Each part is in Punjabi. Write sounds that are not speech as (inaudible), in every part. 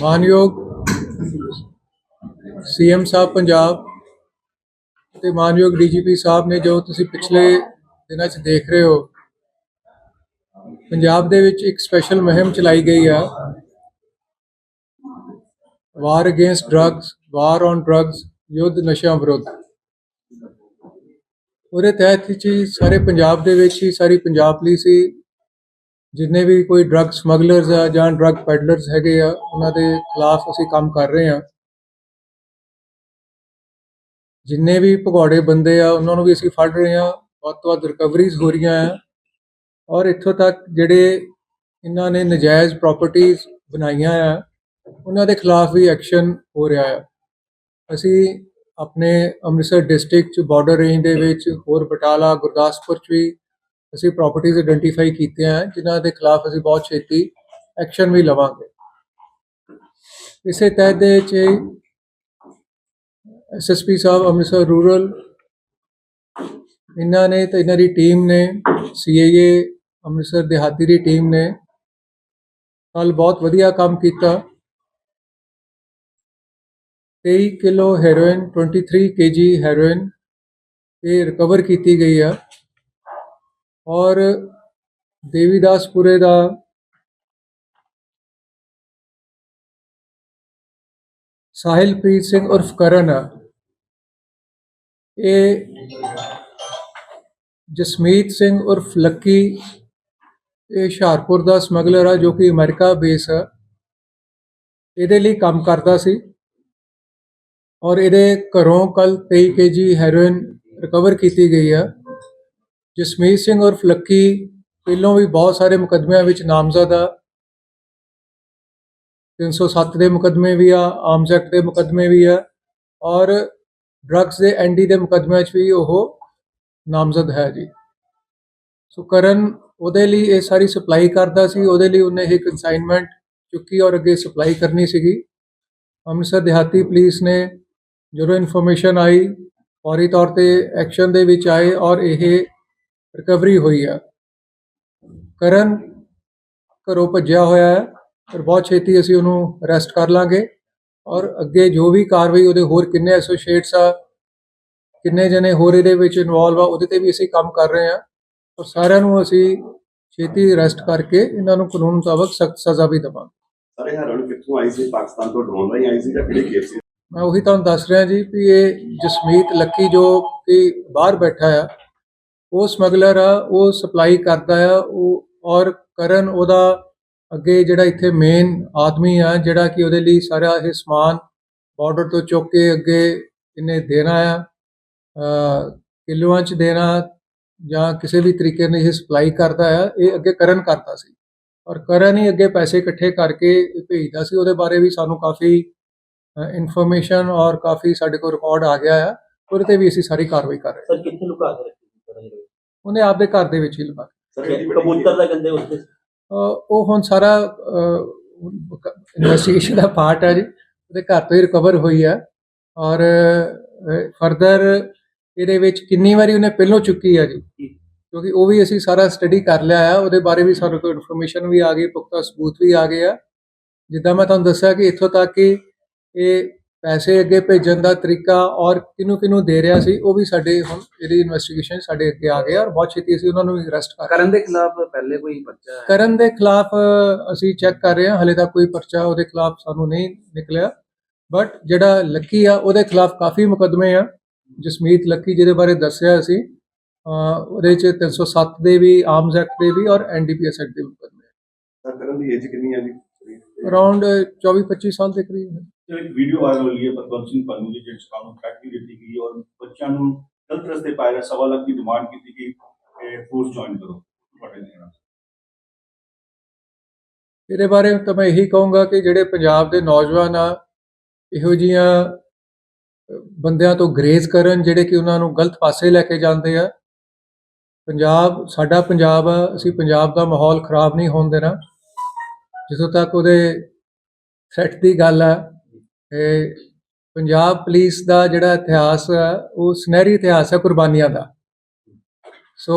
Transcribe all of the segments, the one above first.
ਮਾਨਯੋਗ ਸੀਐਮ ਸਾਹਿਬ ਪੰਜਾਬ ਤੇ ਮਾਨਯੋਗ ਡੀਜੀਪੀ ਸਾਹਿਬ ਨੇ ਜੋ ਤੁਸੀਂ ਪਿਛਲੇ ਦਿਨਾਂ 'ਚ ਦੇਖ ਰਹੇ ਹੋ, ਪੰਜਾਬ ਦੇ ਵਿੱਚ ਇੱਕ ਸਪੈਸ਼ਲ ਮੁਹਿੰਮ ਚਲਾਈ ਗਈ ਆ। War against drugs war on drugs ਯੁੱਧ ਨਸ਼ਿਆਂ ਵਿਰੁੱਧ। ਉਹਦੇ ਤਹਿਤ ਵਿੱਚ ਹੀ ਸਾਰੇ ਪੰਜਾਬ ਦੇ ਵਿੱਚ ਹੀ, ਸਾਰੀ ਪੰਜਾਬ ਪੁਲਿਸ ਹੀ ਜਿੰਨੇ ਵੀ ਕੋਈ ਡਰੱਗ ਸਮਗਲਰਸ ਆ ਜਾਂ ਡਰੱਗ ਪੈਡਲਰਸ ਹੈਗੇ ਆ, ਉਹਨਾਂ ਦੇ ਖਿਲਾਫ ਅਸੀਂ ਕੰਮ ਕਰ ਰਹੇ ਆ ਜਿੰਨੇ ਵੀ ਭਗੌੜੇ ਬੰਦੇ ਆ, ਉਹਨਾਂ ਨੂੰ ਵੀ ਅਸੀਂ ਫੜ ਰਹੇ ਆ ਵੱਧ ਤੋਂ ਵੱਧ ਰਿਕਵਰੀਜ਼ ਹੋ ਰਹੀਆਂ ਆ। ਔਰ ਇੱਥੋਂ ਤੱਕ ਜਿਹੜੇ ਇਹਨਾਂ ਨੇ ਨਜਾਇਜ਼ ਪ੍ਰਾਪਰਟੀਆਂ ਬਣਾਈਆਂ ਆ, ਉਹਨਾਂ ਦੇ ਖਿਲਾਫ ਵੀ ਐਕਸ਼ਨ ਹੋ ਰਿਹਾ ਆ। ਅਸੀਂ ਆਪਣੇ ਅੰਮ੍ਰਿਤਸਰ ਡਿਸਟ੍ਰਿਕਟ ਚ ਬਾਰਡਰ ਰੇਂਜ ਦੇ ਵਿੱਚ ਹੋਰ ਬਟਾਲਾ, ਗੁਰਦਾਸਪੁਰ ਚ ਵੀ ਅਸੀਂ ਪ੍ਰਾਪਰਟੀਆਂ ਆਇਡੈਂਟੀਫਾਈ ਕੀਤੀਆਂ ਹੈ ਜਿਨ੍ਹਾਂ ਦੇ ਖਿਲਾਫ ਅਸੀਂ ਬਹੁਤ ਛੇਤੀ ਐਕਸ਼ਨ ਵੀ ਲਵਾਂਗੇ। ਇਸੇ ਤਹਿਤ ਦੇ ਵਿੱਚ ਐਸਐਸਪੀ ਸਾਹਿਬ ਅੰਮ੍ਰਿਤਸਰ ਰੂਰਲ ਇਹਨਾਂ ਨੇ ਤੇ ਇਹਨਾਂ ਦੀ ਟੀਮ ਨੇ ਸੀਏਏ ਅੰਮ੍ਰਿਤਸਰ ਦਿਹਾਤੀ ਦੀ ਟੀਮ ਨੇ ਕੱਲ ਬਹੁਤ ਵਧੀਆ ਕੰਮ ਕੀਤਾ। 23 ਕਿਲੋ ਹੈਰੋਇਨ 23 ਕੇਜੀ ਹੈਰੋਇਨ ਇਹ ਰਿਕਵਰ ਕੀਤੀ ਗਈ ਆ। ਔਰ ਦੇਵੀਦਾਸਪੁਰੇ ਦਾ ਸਾਹਿਲਪ੍ਰੀਤ ਸਿੰਘ ਉਰਫ ਕਰਨ ਆ ਇਹ ਜਸਮੀਤ ਸਿੰਘ ਉਰਫ ਲੱਕੀ, ਇਹ ਹੁਸ਼ਿਆਰਪੁਰ ਦਾ ਸਮਗਲਰ ਆ, ਜੋ ਕਿ ਅਮਰੀਕਾ ਬੇਸ ਆ। ਇਹਦੇ ਲਈ ਕੰਮ ਕਰਦਾ ਸੀ। ਔਰ ਇਹਦੇ ਘਰੋਂ ਕੱਲ 23 ਕੇਜੀ ਹੈਰੋਇਨ ਰਿਕਵਰ ਕੀਤੀ ਗਈ ਆ। ਜਸਮੀਤ ਸਿੰਘ ਉਰਫ ਲੱਕੀ, ਪਹਿਲੋਂ ਵੀ ਬਹੁਤ ਸਾਰੇ ਮੁਕੱਦਮਿਆਂ ਵਿੱਚ ਨਾਮਜ਼ਦ ਆ। 307 ਦੇ ਮੁਕੱਦਮੇ ਵੀ ਆ ਆਰਮਸ ਐਕਟ ਦੇ ਮੁਕੱਦਮੇ ਵੀ ਆ ਔਰ ਡਰੱਗਸ ਦੇ ਐਨਡੀ ਦੇ ਮੁਕੱਦਮਿਆਂ 'ਚ ਵੀ ਉਹ ਨਾਮਜ਼ਦ ਹੈ ਜੀ। ਸੋ ਕਰਨ ਉਹਦੇ ਲਈ ਇਹ ਸਾਰੀ ਸਪਲਾਈ ਕਰਦਾ ਸੀ, ਉਹਦੇ ਲਈ ਉਹਨੇ ਇਹ ਕਨਸਾਈਨਮੈਂਟ ਚੁੱਕੀ ਔਰ ਅੱਗੇ ਸਪਲਾਈ ਕਰਨੀ ਸੀਗੀ। ਅੰਮ੍ਰਿਤਸਰ ਦਿਹਾਤੀ ਪੁਲਿਸ ਨੇ ਜਦੋਂ ਇਨਫੋਰਮੇਸ਼ਨ ਆਈ, ਫੌਰੀ ਤੌਰ ਤੇ ਐਕਸ਼ਨ ਦੇ ਵਿੱਚ ਆਏ ਔਰ ਇਹ ਰਿਕਵਰੀ ਹੋਈ ਆ। ਕਰਨ ਘਰੋਂ ਭੱਜਿਆ ਹੋਇਆ ਹੈ ਪਰ ਬਹੁਤ ਛੇਤੀ ਅਸੀਂ ਉਹਨੂੰ ਅਰੈਸਟ ਕਰ ਲਾਂਗੇ ਔਰ ਅੱਗੇ ਜੋ ਵੀ ਕਾਰਵਾਈ ਉਹਦੇ ਹੋਰ ਕਿੰਨੇ ਐਸੋਸੀਏਟਸ ਆ ਕਿੰਨੇ ਜਣੇ ਹੋਰ ਇਹਦੇ ਵਿੱਚ ਇਨਵੋਲਵ ਆ ਉਹਦੇ ਤੇ ਵੀ ਅਸੀਂ ਕੰਮ ਕਰ ਰਹੇ ਹਾਂ। ਔਰ ਸਾਰਿਆਂ ਨੂੰ ਅਸੀਂ ਛੇਤੀ ਅਰੈਸਟ ਕਰਕੇ ਇਹਨਾਂ ਨੂੰ ਕਾਨੂੰਨ ਮੁਤਾਬਕ ਸਖਤ ਸਜ਼ਾ ਵੀ ਦੇਵਾਂਗੇ। ਸਾਰੇ ਹੈਰੋਇਨ ਕਿੱਥੋਂ ਆਈ ਸੀ? ਪਾਕਿਸਤਾਨ ਤੋਂ ਡਰੋਨ ਰਾਹੀਂ ਆਈ ਸੀ ਜਾਂ ਕਿਹੜੇ ਕੇਸ ਸੀ? ਮੈਂ ਉਹੀ ਤੁਹਾਨੂੰ ਦੱਸ ਰਿਹਾ ਜੀ ਵੀ ਇਹ ਜਸਮੀਤ ਲੱਕੀ ਜੋ ਕਿ ਬਾਹਰ ਬੈਠਾ ਆ ਉਹ ਸਮਗਲਰ ਆ, ਉਹ ਸਪਲਾਈ ਕਰਦਾ ਆ, ਉਹ ਔਰ ਕਰਨ ਉਹਦਾ ਅੱਗੇ ਜਿਹੜਾ ਇੱਥੇ ਮੇਨ ਆਦਮੀ ਆ, ਜਿਹੜਾ ਕਿ ਉਹਦੇ ਲਈ ਸਾਰਾ ਇਹ ਸਮਾਨ ਬਾਰਡਰ ਤੋਂ ਚੁੱਕ ਕੇ ਅੱਗੇ ਇਹਨੇ ਦੇਣਾ ਆ ਕਿਲੋਆਂ ਚ ਦੇਣਾ ਜਾਂ ਕਿਸੇ ਵੀ ਤਰੀਕੇ ਨਾਲ ਇਹ ਸਪਲਾਈ ਕਰਦਾ ਆ, ਇਹ ਅੱਗੇ ਕਰਨ ਕਰਦਾ ਸੀ। ਔਰ ਕਰਨ ਹੀ ਅੱਗੇ ਪੈਸੇ ਇਕੱਠੇ ਕਰਕੇ ਇਹ ਭੇਜਦਾ ਸੀ, ਉਹਦੇ ਬਾਰੇ ਵੀ ਸਾਨੂੰ ਕਾਫੀ ਇਨਫੋਰਮੇਸ਼ਨ ਔਰ ਕਾਫੀ ਸਾਡੇ ਕੋਲ ਰਿਕਾਰਡ ਆ ਗਿਆ ਆ, ਉਹਦੇ ਤੇ ਵੀ ਅਸੀਂ ਸਾਰੀ ਕਾਰਵਾਈ ਕਰ ਰਹੇ ਹਾਂ। ਸਰ, ਕਿੱਥੇ ਲੁਕਾ ਕੇ ਉਹਨੇ ਆਪਦੇ ਘਰ ਦੇ ਵਿੱਚ ਹੀ ਇਹਦੀ ਵੱਡੀ ਕਬੂਤਰ ਦਾ ਕਹਿੰਦੇ ਉੱਤੇ ਉਹ ਹੁਣ ਸਾਰਾ ਇਨਵੈਸਟੀਗੇਸ਼ਨ ਦਾ ਪਾਰਟ ਹੈ ਜੀ। ਉਹਦੇ ਘਰ ਤੋਂ ਹੀ ਰਿਕਵਰ ਹੋਈ ਹੈ। ਔਰ ਫਰਦਰ ਇਹਦੇ ਵਿੱਚ ਕਿੰਨੀ ਵਾਰੀ ਉਹਨੇ ਪਹਿਲੋਂ ਚੁੱਕੀ ਹੈ ਜੀ। ਕਿਉਂਕਿ ਉਹ ਵੀ ਅਸੀਂ ਸਾਰਾ ਸਟੱਡੀ ਕਰ ਲਿਆ ਹੈ। ਉਹਦੇ ਬਾਰੇ ਵੀ ਸਾਨੂੰ ਕੋਈ ਇਨਫੋਰਮੇਸ਼ਨ ਵੀ ਆ ਗਈ ਪੁਖਤਾ ਸਬੂਤ ਵੀ ਆ ਗਏ ਆ ਜਿੱਦਾਂ ਮੈਂ ਤੁਹਾਨੂੰ ਦੱਸਿਆ ਕਿ ਇੱਥੋਂ ਤੱਕ ਕਿ ਇਹ ਪੈਸੇ ਅੱਗੇ ਭੇਜਣ ਦਾ ਤਰੀਕਾ ਔਰ ਕਿਹਨੂੰ ਕਿਹਨੂੰ ਦੇ ਰਿਹਾ ਸੀ ਉਹ ਵੀ ਸਾਡੇ ਹੁਣ ਇਹਦੀ ਇਨਵੈਸਟੀਗੇਸ਼ਨ ਸਾਡੇ ਅੱਗੇ ਆ ਗਏ ਆ ਔਰ ਬਹੁਤ ਛੇਤੀ ਅਸੀਂ ਉਹਨਾਂ ਨੂੰ ਵੀ ਅਰੈਸਟ ਕਰ ਕਰਨ ਦੇ ਖਿਲਾਫ ਪਹਿਲੇ ਕੋਈ ਪਰਚਾ ਹੈ? ਕਰਨ ਦੇ ਖਿਲਾਫ ਅਸੀਂ ਚੈੱਕ ਕਰ ਰਹੇ ਹਾਂ ਹਲੇ ਤੱਕ ਕੋਈ ਪਰਚਾ ਉਹਦੇ ਖਿਲਾਫ ਸਾਨੂੰ ਨਹੀਂ ਨਿਕਲਿਆ। ਬਟ ਜਿਹੜਾ ਲੱਕੀ ਆ ਉਹਦੇ ਖਿਲਾਫ ਕਾਫੀ ਮੁਕੱਦਮੇ ਆ। ਜਸਮੀਤ ਲੱਕੀ ਜਿਹਦੇ ਬਾਰੇ ਦੱਸਿਆ ਅਸੀਂ ਉਹਦੇ ਚ 307 ਦੇ ਵੀ ਆਰਮਸ ਐਕਟ ਦੇ ਵੀ ਔਰ ਐਨਡੀਪੀਐਸ ਐਕਟ ਦੇ ਮੁਕੱਦਮੇ ਸਰ ਕਰਨ ਦੀ ਏਜ ਕਿੰਨੀ ਹੈ ਜੀ? ਅਰਾਊਂਡ 24 25 ਸਾਲ ਦੇ ਕਰੀਬ ਹੈ। ਸਰ ਇੱਕ ਵੀਡੀਓ ਵਾਇਰਲ ਹੋਈ ਹੈ ਪਤਵੰਤ ਸਿੰਘ ਪੰਨੂ ਦੀ ਜਿਸ ਕਾਨੂੰ ਫੈਕਟਰੀ ਦਿੱਤੀ ਗਈ ਔਰ ਬੱਚਿਆਂ ਨੂੰ ਗਲਤ ਰਸਤੇ ਪਾਇਆ ਗਿਆ ਸਵਾ ਲੱਖ ਦੀ ਡਿਮਾਂਡ ਕੀਤੀ ਗਈ ਕਿ ਫੋਰਸ ਜੁਆਇਨ ਕਰੋ, ਤੁਹਾਡੇ ਨਾਲ ਇਹਦੇ ਬਾਰੇ ਤਾਂ ਮੈਂ ਇਹੀ ਕਹੂੰਗਾ ਕਿ ਜਿਹੜੇ ਪੰਜਾਬ ਦੇ ਨੌਜਵਾਨ ਆ, ਇਹੋ ਜੀਆਂ ਬੰਦਿਆਂ ਤੋਂ ਗਰੇਜ਼ ਕਰਨ ਜਿਹੜੇ ਕਿ ਉਹਨਾਂ ਨੂੰ ਗਲਤ ਪਾਸੇ ਲੈ ਕੇ ਜਾਂਦੇ ਆ। ਪੰਜਾਬ, ਸਾਡਾ ਪੰਜਾਬ ਆ, ਅਸੀਂ ਪੰਜਾਬ ਦਾ ਮਾਹੌਲ ਖਰਾਬ ਨਹੀਂ ਹੋਣ ਦੇਣਾ। ਜਿੱਥੋਂ ਤੱਕ ਉਹਦੇ ਸੈੱਟ ਦੀ ਗੱਲ ਆ ਪੰਜਾਬ ਪੁਲਿਸ ਦਾ ਜਿਹੜਾ ਇਤਿਹਾਸ ਆ ਉਹ ਸੁਨਹਿਰੀ ਇਤਿਹਾਸ ਹੈ ਕੁਰਬਾਨੀਆਂ ਦਾ। ਸੋ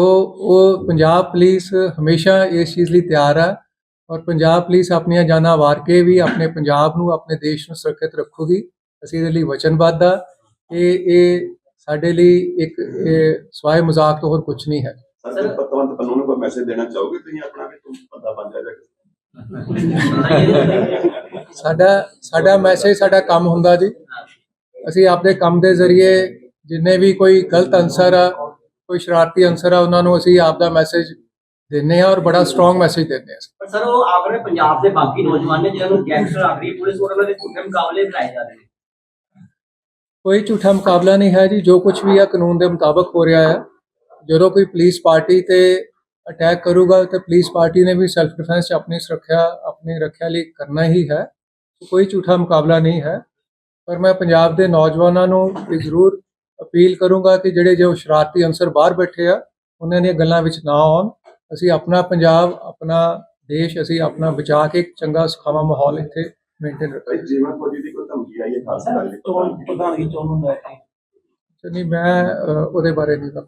ਉਹ ਪੰਜਾਬ ਪੁਲਿਸ ਹਮੇਸ਼ਾ ਇਸ ਚੀਜ਼ ਲਈ ਤਿਆਰ ਆ ਔਰ ਪੰਜਾਬ ਪੁਲਿਸ ਆਪਣੀਆਂ ਜਾਨਾਂ ਵਾਰ ਕੇ ਵੀ ਆਪਣੇ ਪੰਜਾਬ ਨੂੰ ਆਪਣੇ ਦੇਸ਼ ਨੂੰ ਸੁਰੱਖਿਅਤ ਰੱਖੂਗੀ। ਅਸੀਂ ਇਹਦੇ ਲਈ ਵਚਨਬੱਧ ਆ ਇਹ ਇਹ ਸਾਡੇ ਲਈ ਇੱਕ ਇਹ ਸਵਾਏ ਮਜ਼ਾਕ ਤੋਂ ਹੋਰ ਕੁਝ ਨਹੀਂ ਹੈ। ਸਰ ਪਤਵੰਤ ਪੰਨੂ ਨੂੰ ਕੋਈ ਮੈਸੇਜ ਦੇਣਾ ਚਾਹੋਗੇ ਤੁਸੀਂ ਆਪਣਾ ਵੀ ਤੂੰ ਬੰਦਾ ਬਣ ਜਾ ਜਾ (laughs) ਸਾਡਾ ਸਾਡਾ ਮੈਸੇਜ ਸਾਡਾ ਕੰਮ ਹੁੰਦਾ ਜੀ। ਅਸੀਂ ਆਪਣੇ ਕੰਮ ਦੇ ਜ਼ਰੀਏ ਜਿੰਨੇ ਵੀ ਕੋਈ ਗਲਤ ਅਨਸਰ ਆ ਕੋਈ ਸ਼ਰਾਰਤੀ ਅਨਸਰ ਆ ਉਹਨਾਂ ਨੂੰ ਅਸੀਂ ਆਪ ਦਾ ਮੈਸੇਜ ਦਿੰਦੇ ਆ ਔਰ ਬੜਾ ਸਟਰੋਂਗ ਮੈਸੇਜ ਦਿੰਦੇ ਆ। ਸਰ ਉਹ ਆਪਣੇ ਪੰਜਾਬ ਦੇ ਬਾਕੀ ਨੌਜਵਾਨ ਨੇ ਜਿਹਨਾਂ ਨੂੰ ਗੈਂਗਸਟਰ ਆਖਰੀ ਪੁਲਿਸ ਉਹਨਾਂ ਦੇ ਝੂਠੇ ਮੁਕਾਬਲੇ ਕਰਾਏ ਜਾ ਰਹੇ ਨੇ। ਕੋਈ ਝੂਠਾ ਮੁਕਾਬਲਾ ਨਹੀਂ ਹੈ ਜੀ ਜੋ ਕੁਝ ਵੀ ਆ ਕਾਨੂੰਨ ਦੇ ਮੁਤਾਬਕ ਹੋ ਰਿਹਾ ਹੈ ਜਦੋਂ ਕੋਈ ਪੁਲਿਸ ਪਾਰਟੀ ਤੇ ਅਟੈਕ ਕਰੂਗਾ ਤੇ ਪੁਲਿਸ ਪਾਰਟੀ ਨੇ ਵੀ ਸੈਲਫ ਡਿਫੈਂਸ 'ਚ ਆਪਣੀ ਸੁਰੱਖਿਆ ਆਪਣੀ ਰੱਖਿਆ ਲਈ ਕਰਨਾ ਹੀ ਹੈ। ਕੋਈ ਝੂਠਾ ਮੁਕਾਬਲਾ ਨਹੀਂ ਹੈ। ਪਰ ਮੈਂ ਪੰਜਾਬ ਦੇ ਨੌਜਵਾਨਾਂ ਨੂੰ ਇਹ ਜ਼ਰੂਰ ਅਪੀਲ ਕਰੂੰਗਾ ਕਿ ਜਿਹੜੇ ਜੋ ਸ਼ਰਾਰਤੀ ਅਨਸਰ ਬਾਹਰ ਬੈਠੇ ਆ ਉਹਨਾਂ ਦੀਆਂ ਗੱਲਾਂ ਵਿੱਚ ਨਾ ਆਉਣ। ਅਸੀਂ ਆਪਣਾ ਪੰਜਾਬ ਆਪਣਾ ਦੇਸ਼ ਅਸੀਂ ਆਪਣਾ ਬਚਾ ਕੇ ਇੱਕ ਚੰਗਾ ਸੁਖਾਵਾਂ ਮਾਹੌਲ ਇੱਥੇ ਮੇਨਟੇਨ ਰੱਖਾਂਗੇ ਜੀਵਨ ਫੌਜੀ ਦੀ ਕੋਈ ਧਮਕੀ ਆਈ ਹੈ? ਖਾਸ ਕਰਕੇ ਚੋਣ ਪ੍ਰਧਾਨਗੀ ਚੋਣ ਨੂੰ ਲੈ ਕੇ। ਤੇ ਨਹੀਂ ਮੈਂ ਉਹਦੇ ਬਾਰੇ ਨਹੀਂ ਤਾਂ ਹੈ